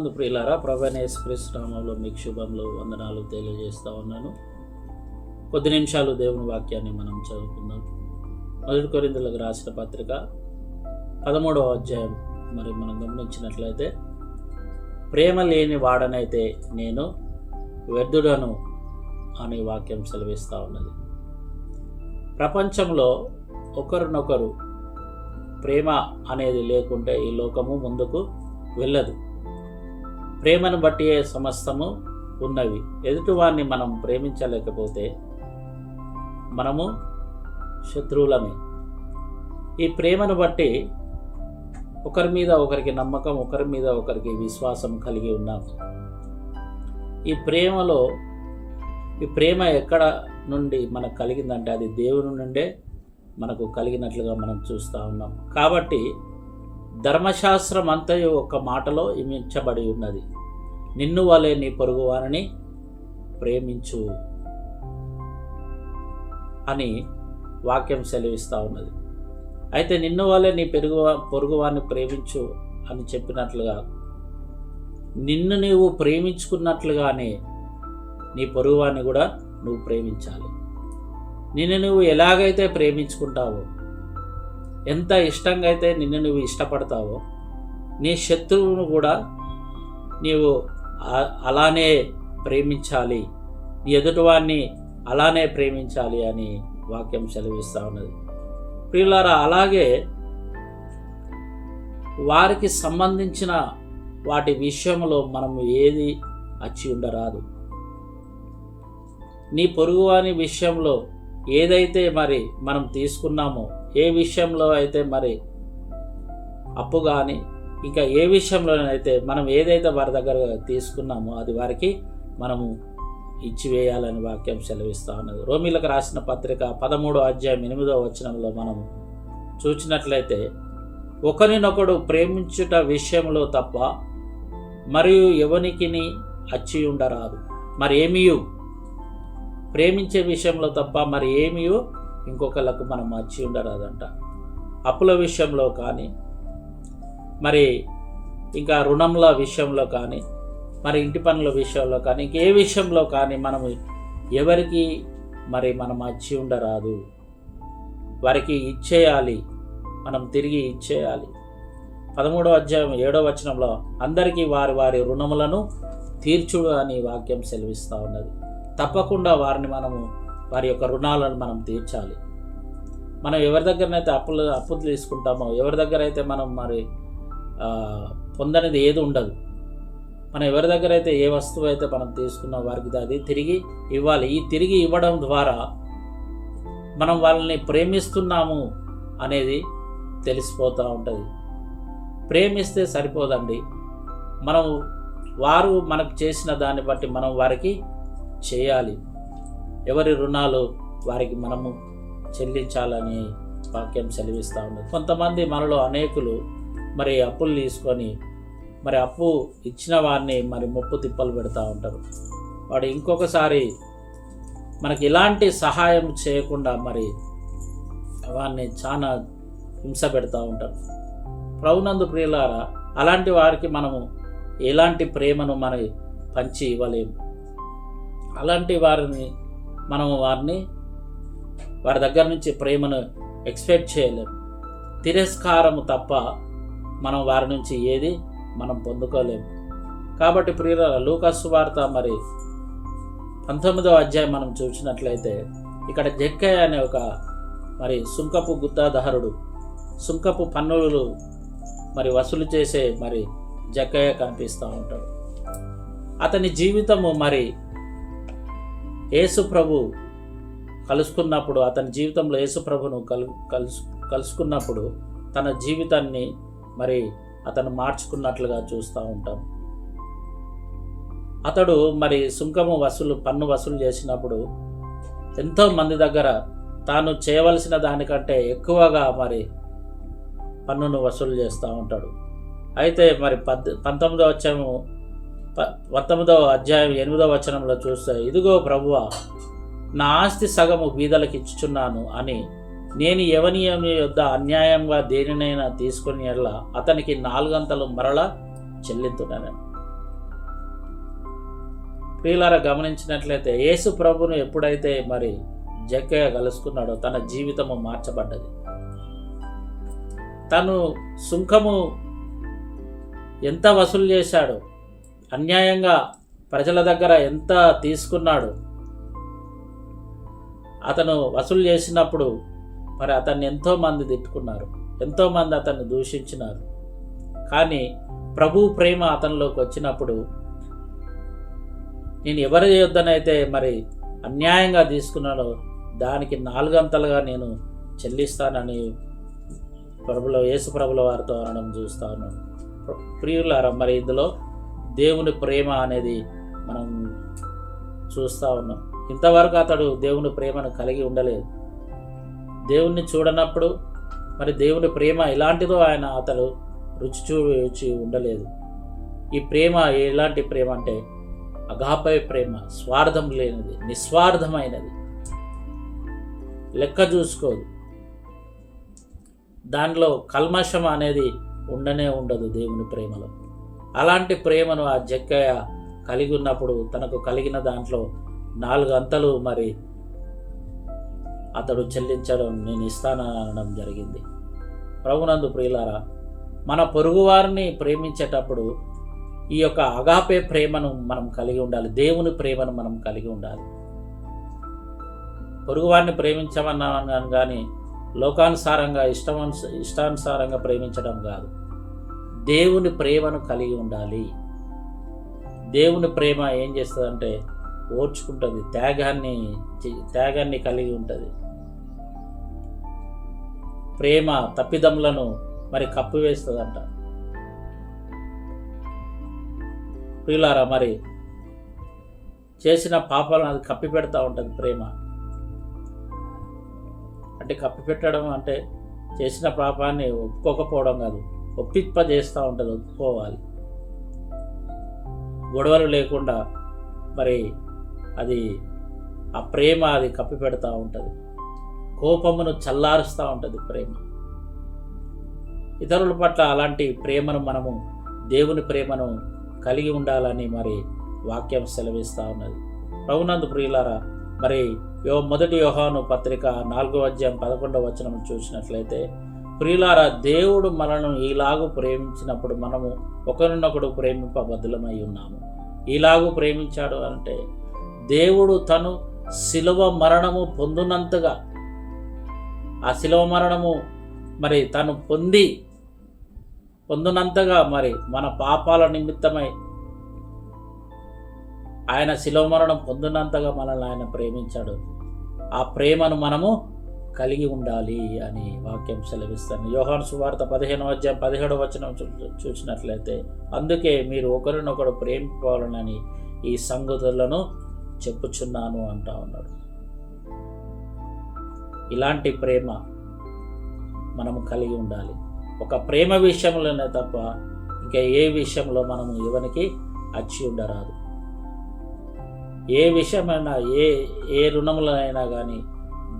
నందు ప్రియులారా ప్రభనేశ్వరిశ్రామంలో మీకు శుభంలో వందనాలు తెలియజేస్తూ ఉన్నాను. కొద్ది నిమిషాలు దేవుని వాక్యాన్ని మనం చదువుకుందాం. మొదటి కొరిందులకు రాసిన పత్రిక పదమూడవ అధ్యాయం. మరి మనం గమనించినట్లయితే ప్రేమ లేని వాడనైతే నేను వ్యర్థుడను అనే వాక్యం సెలవిస్తూ ఉన్నది. ప్రపంచంలో ఒకరినొకరు ప్రేమ అనేది లేకుంటే ఈ లోకము ముందుకు వెళ్ళదు. ప్రేమను బట్టి సమస్తము ఉన్నవి. ఎదుటివారిని మనం ప్రేమించలేకపోతే మనము శత్రువులమే. ఈ ప్రేమను బట్టి ఒకరి మీద ఒకరికి నమ్మకం ఒకరి మీద ఒకరికి విశ్వాసం కలిగి ఉన్నాం ఈ ప్రేమలో ఈ ప్రేమ ఎక్కడ నుండి మనకు కలిగిందంటే అది దేవుని నుండే మనకు కలిగినట్లుగా మనం చూస్తూ ఉన్నాం. కాబట్టి ధర్మశాస్త్రం అంతయు ఒక మాటలో ఇమించబడి ఉన్నది. నిన్ను వలె నీ పొరుగువారిని ప్రేమించు అని వాక్యం సెలవిస్తూ ఉన్నది. అయితే నిన్ను వలె నీ పెరుగు పొరుగువారిని ప్రేమించు అని చెప్పినట్లుగా నిన్ను నీవు ప్రేమించుకున్నట్లుగానే నీ పొరుగువాన్ని కూడా నువ్వు ప్రేమించాలి. నిన్ను నువ్వు ఎలాగైతే ప్రేమించుకుంటావో ఎంత ఇష్టంగా అయితే నిన్ను నువ్వు ఇష్టపడతావో నీ శత్రువును కూడా నీవు అలానే ప్రేమించాలి. నీ ఎదుటివాన్ని అలానే ప్రేమించాలి అని వాక్యం సెలవిస్తూ ఉన్నది. ప్రియులారా అలాగే వారికి సంబంధించిన వాటి విషయంలో మనం ఏది అచ్చి ఉండరాదు. నీ పొరుగువాని విషయంలో ఏదైతే మరి మనం తీసుకున్నామో ఏ విషయంలో అయితే మరి అప్పు కానీ ఇంకా ఏ విషయంలోనైతే మనం ఏదైతే వారి దగ్గర తీసుకున్నామో అది వారికి మనము ఇచ్చివేయాలని వాక్యం సెలవిస్తూ ఉన్నది. రోమిలకు రాసిన పత్రిక పదమూడో అధ్యాయం ఎనిమిదో వచనంలో మనం చూచినట్లయితే ఒకరినొకడు ప్రేమించుట విషయంలో తప్ప మరియు ఎవనికిని అచ్చి ఉండరాదు. మరి ఏమియు ప్రేమించే విషయంలో తప్ప మరి ఏమియు ఇంకొకళ్ళకు మనం మర్చి ఉండరాదంట. అప్పుల విషయంలో కానీ మరి ఇంకా రుణముల విషయంలో కానీ మరి ఇంటి పనుల విషయంలో కానీ ఇంకే విషయంలో కానీ మనము ఎవరికి మరి మనం అచ్చి ఉండరాదు. వారికి ఇచ్చేయాలి. మనం తిరిగి ఇచ్చేయాలి. పదమూడవ అధ్యాయం ఏడవ వచనంలో అందరికీ వారి వారి రుణములను తీర్చుడు అని వాక్యం సెలవిస్తూ ఉన్నది. తప్పకుండా వారిని మనము వారి యొక్క రుణాలను మనం తీర్చాలి. మనం ఎవరి దగ్గరనైతే అప్పులు అప్పులు తీసుకుంటామో ఎవరి దగ్గర అయితే మనం మరి పొందనేది ఏది ఉండదు. మనం ఎవరి దగ్గర అయితే ఏ వస్తువు అయితే మనం తీసుకున్న వారికి అది తిరిగి ఇవ్వాలి. ఈ తిరిగి ఇవ్వడం ద్వారా మనం వాళ్ళని ప్రేమిస్తున్నాము అనేది తెలిసిపోతూ ఉంటుంది. ప్రేమిస్తే సరిపోదండి. మనం వారు మనకు చేసిన దాన్ని బట్టి మనం వారికి చేయాలి. ఎవరి రుణాలు వారికి మనము చెల్లించాలని వాక్యం సెలవిస్తూ ఉన్నది. కొంతమంది మనలో అనేకులు మరి అప్పులు తీసుకొని మరి అప్పు ఇచ్చిన వారిని మరి ముప్పు తిప్పలు పెడతా ఉంటారు. వాడు ఇంకొకసారి మనకి ఎలాంటి సహాయం చేయకుండా మరి వారిని చాలా హింస పెడతా ఉంటారు. ప్రభునందు ప్రియులారా అలాంటి వారికి మనము ఎలాంటి ప్రేమను మన పంచి ఇవ్వలేము. అలాంటి వారిని మనం వారిని వారి దగ్గర నుంచి ప్రేమను ఎక్స్పెక్ట్ చేయలేము. తిరస్కారము తప్ప మనం వారి నుంచి ఏది మనం పొందుకోలేము. కాబట్టి ప్రియుల లూకస్ వార్త మరి పంతొమ్మిదవ అధ్యాయం మనం చూసినట్లయితే ఇక్కడ జక్కయ్య అనే ఒక మరి సుంకపు గుత్తాదారుడు సుంకపు పన్నులు మరి వసూలు చేసే మరి జక్కయ్య కనిపిస్తూ ఉంటాడు. అతని జీవితము మరి యేసు ప్రభు కలుసుకున్నప్పుడు అతని జీవితంలో యేసు ప్రభును కలు కలుసు కలుసుకున్నప్పుడు తన జీవితాన్ని మరి అతను మార్చుకున్నట్లుగా చూస్తూ ఉంటాం. అతడు మరి సుంకము వసూలు పన్ను వసూలు చేసినప్పుడు ఎంతో మంది దగ్గర తాను చేయవలసిన దానికంటే ఎక్కువగా మరి పన్నును వసూలు చేస్తూ ఉంటాడు. అయితే మరి పద్ పంతొమ్మిదో వచ్చాము పంతొమ్మిదవ అధ్యాయం ఎనిమిదవ వచనంలో చూస్తే ఇదిగో ప్రభువ నా ఆస్తి సగము బీదలకు ఇచ్చుచున్నాను అని నేను ఎవని యొద్ద అన్యాయంగా దేనినైనా తీసుకుని ఎడల అతనికి నాలుగంతలు మరల చెల్లింతున్నాను ప్రియులారా గమనించినట్లయితే యేసు ప్రభును ఎప్పుడైతే మరి జక్కయ్య కలుసుకున్నాడో తన జీవితము మార్చబడ్డది. తను సుంకము ఎంత వసూలు చేశాడో అన్యాయంగా ప్రజల దగ్గర ఎంత తీసుకున్నాడు? అతను వసూలు చేసినప్పుడు మరి అతన్ని ఎంతోమంది తిట్టుకున్నారు ఎంతోమంది అతన్ని దూషించినారు. కానీ ప్రభు ప్రేమ అతనిలోకి వచ్చినప్పుడు నేను ఎవరి యొద్దనైతే మరి అన్యాయంగా తీసుకున్నానో దానికి నాలుగంతలుగా నేను చెల్లిస్తానని ప్రభులో యేసు ప్రభుల వారితో అనడం చూస్తాను ప్రియులారా మరి ఇందులో దేవుని ప్రేమ అనేది మనం చూస్తూ ఉన్నాం. ఇంతవరకు అతడు దేవుని ప్రేమను కలిగి ఉండలేదు. దేవుణ్ణి చూడనప్పుడు మరి దేవుని ప్రేమ ఎలాంటిదో ఆయన అతడు రుచి చూచి ఉండలేదు. ఈ ప్రేమ ఎలాంటి ప్రేమ అంటే అగాపై ప్రేమ స్వార్థం లేనిది నిస్వార్థమైనది. లెక్క చూసుకోదు. దానిలో కల్మషం అనేది ఉండనే ఉండదు దేవుని ప్రేమలో. అలాంటి ప్రేమను ఆ జక్కయ్య కలిగి ఉన్నప్పుడు తనకు కలిగిన దాంట్లో నాలుగు అంతలు మరి అతడు చెల్లించడం నేను ఇస్తాననడం జరిగింది. ప్రభునందు ప్రియులారా మన పొరుగువారిని ప్రేమించేటప్పుడు ఈ యొక్క అగాపే ప్రేమను మనం కలిగి ఉండాలి దేవుని ప్రేమను మనం కలిగి ఉండాలి. పొరుగువారిని ప్రేమించమన్నాను కానీ లోకానుసారంగా ఇష్టమను ఇష్టానుసారంగా ప్రేమించడం కాదు. దేవుని ప్రేమను కలిగి ఉండాలి. దేవుని ప్రేమ ఏం చేస్తుందంటే ఓర్చుకుంటుంది త్యాగాన్ని త్యాగాన్ని కలిగి ఉంటుంది. ప్రేమ తప్పిదములను మరి కప్పివేస్తుందంట ప్రియులారా మరి చేసిన పాపాలను అది కప్పి పెడతా ఉంటుంది ప్రేమ. అంటే కప్పి పెట్టడం అంటే చేసిన పాపాన్ని ఒప్పుకోకపోవడం కాదు. ఒప్పింపజేస్తూ ఉంటుంది ఒప్పుకోవాలి. గొడవలు లేకుండా మరి అది ఆ ప్రేమ అది కప్పిపెడతా ఉంటుంది. కోపమును చల్లారుస్తూ ఉంటుంది ప్రేమ. ఇతరుల పట్ల అలాంటి ప్రేమను మనము దేవుని ప్రేమను కలిగి ఉండాలని మరి వాక్యం సెలవిస్తూ ఉన్నది. ప్రభునందు ప్రియులారా మరి యో మొదటి యోహాను పత్రిక నాలుగో అధ్యాయం పదకొండవ వచనం చూసినట్లయితే ప్రియులారా దేవుడు మనను ఈలాగు ప్రేమించినప్పుడు మనము ఒకరినొకడు ప్రేమింపబద్ధులమై ఉన్నాము. ఈలాగు ప్రేమించాడు అంటే దేవుడు తను శిలువ మరణము పొందినంతగా ఆ శిలువ మరణము మరి తను పొంది పొందినంతగా మరి మన పాపాల నిమిత్తమై ఆయన శిలువ మరణం పొందినంతగా మనల్ని ఆయన ప్రేమించాడు. ఆ ప్రేమను మనము కలిగి ఉండాలి అని వాక్యం సెలవిస్తాను యోహాను సువార్త పదిహేను అధ్యాయం పదిహేడు వచనం చూ- చూసినట్లయితే అందుకే మీరు ఒకరినొకరు ప్రేమించుకోవాలని ఈ సంగతులను చెప్పుచున్నాను అంటా ఉన్నాడు. ఇలాంటి ప్రేమ మనము కలిగి ఉండాలి. ఒక ప్రేమ విషయంలోనే తప్ప ఇంకా ఏ విషయంలో మనము ఇవనికి అచ్చి ఉండరాదు. ఏ విషయమైనా ఏ ఏ రుణములైనా కానీ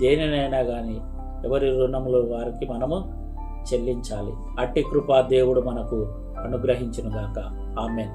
దేనినైనా కానీ ఎవరి రుణములు వారికి మనము చెల్లించాలి. అట్టి కృపా దేవుడు మనకు అనుగ్రహించునుగాక. ఆమెన్.